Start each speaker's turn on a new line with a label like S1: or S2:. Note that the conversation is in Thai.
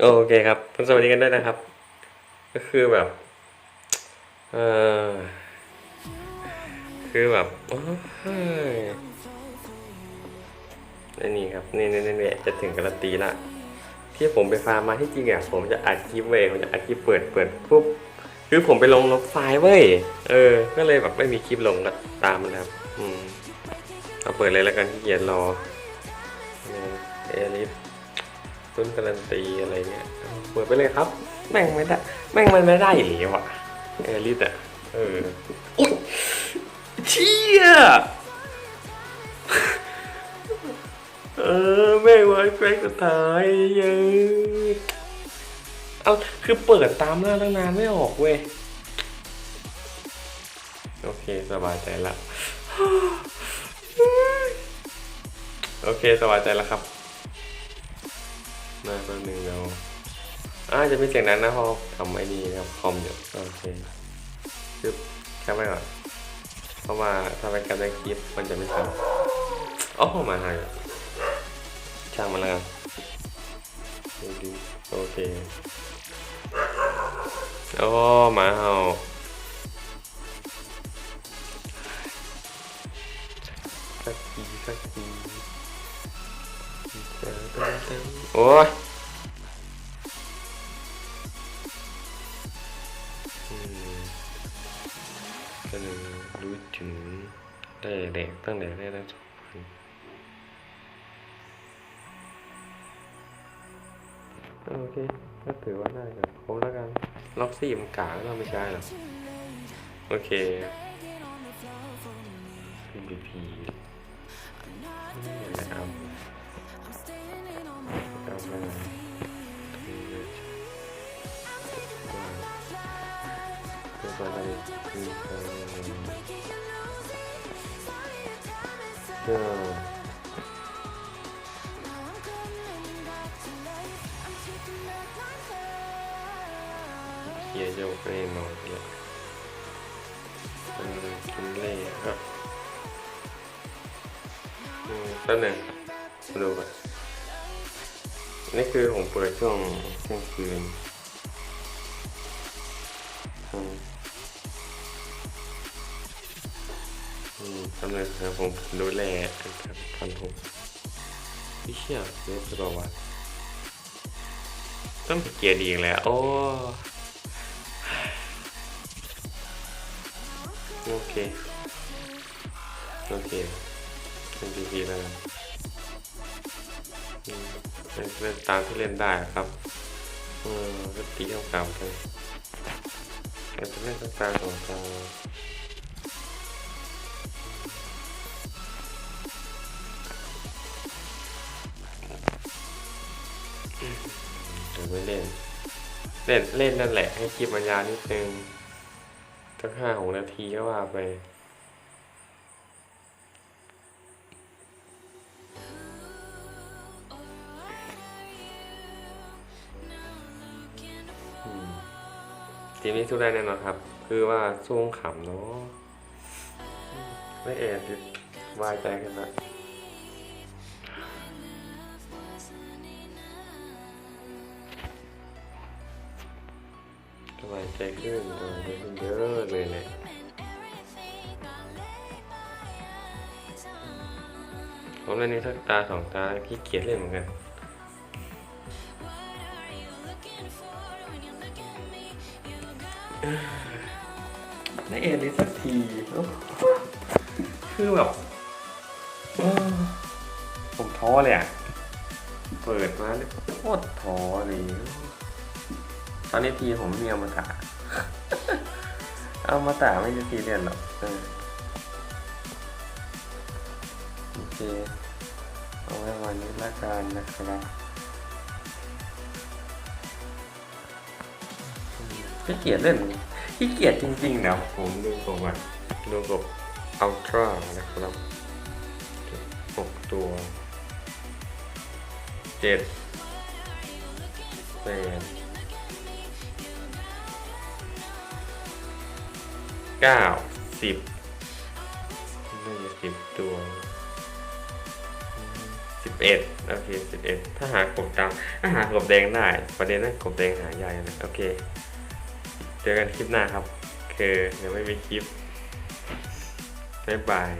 S1: โอเคครับสวัสดีกันด้วยนะครับ ก็คือแบบ เออคือแบบนี่นี่ครับ นี่นี่นี่จะถึงการันตีละ ที่ผมไปฟาร์มมาที่จริงอะผมจะอัดคลิปเว้ยผมจะอัดคลิปเปิดเปิดปุ๊บคือผมไปลงลบไฟล์เว้ย เออ ก็เลยแบบไม่มีคลิปลงก็ตามมันครับ อืม เอาเปิดเลยแล้วกันที่เกียจรอเอลิส ต้นการันตีอะไรเงี้ยเปิดไปเลยครับ แม่งไม่ได้แม่งมันไม่ได้หรือวะเอลิสอะเอออุ๊ยเชี่ยเออแม่งไว้แฟกสุดท้ายย้ยเอาคือเปิดตามล่าตั้งนานไม่ออกเว้ยโอเคสบายใจละโอเคสบายใจแล้วครับ มาแป๊บนึงเราอ่าจะมีเสียงนั้นนะพอทำไอ้นี่นะครับคอมอยู่โอเคคือแค่ไว้ก่อนเพราะว่าถ้าเป็นการได้คลิปมันจะไม่ทันอ๋อมาให้ช่างมันแล้วกันดูดีโอเคโอ้หมาเห่า โอ้ยก็เลยรู้ถึงได้เด็กตั้งแต่ได้ตั้งสองพันโอเค ก็ถือว่าได้ครับครบแล้วกันล็อกซี่มันกาเราไม่ใช่หรอ โอเค PVP เออเฮียโยกเล่นอนเลยมันกินเล่ครับอืมแป๊บหนึงดูก่อนนี่คือผมเปิดช่วงเที่ยงคืน อืมแป๊บหนึงครับผมดูแลครับพันหกพี่เชี่ยเล่นประวัติต้องเกียร์ดีอีกแล้ว โอ้โอเค โอเคเป็นดีดีแล้วกันเป็นเล่นตามที่เล่นได้ครับ เออก็ตีเท่ากันเลยอาจจะเล่นตามสองตา เดี๋ยวไม่เล่น เล่นเล่นนั่นแหละ ให้คลิปมันยาวนิดนึงสักห้าหกนาทีก็ว่าไปทีมนี้สู้ได้แน่นอนครับ คือว่าสู้ขำเนาะไม่เอ็ดวายใจกันละ บายใจขึ้นเออขึ้นเยอะเลยเนี่ยผมเล่นนี้สักตาสองตาขี้เกียจเล่นเหมือนกันได้เอ็นนี้สักทีคือแบบผมท้อเลยอะ เปิดมาเนี่ยโคตรท้อเลย ตอนนี้ทีผมไม่มีอมาตะเอามาตะไม่ใช่ทีเรียนหรอกเออโอเค เอาไว้วันนี้ละกันนะครับขี้เกียจเล่นขี้เกียจจริงๆนะผมดูผมอะดูกบอัลตร้านะครับหกตัวเจ็ดแปด เก้าสิบน่าจะสิบตัวสิบเอ็ดโอเคสิบเอ็ดถ้าหากบดำถ้าหากบแดงได้ประเด็นนั้นกบแดงหายากนะโอเค เจอกันคลิปหน้าครับ คือยังไม่มีคลิปบ๊ายบาย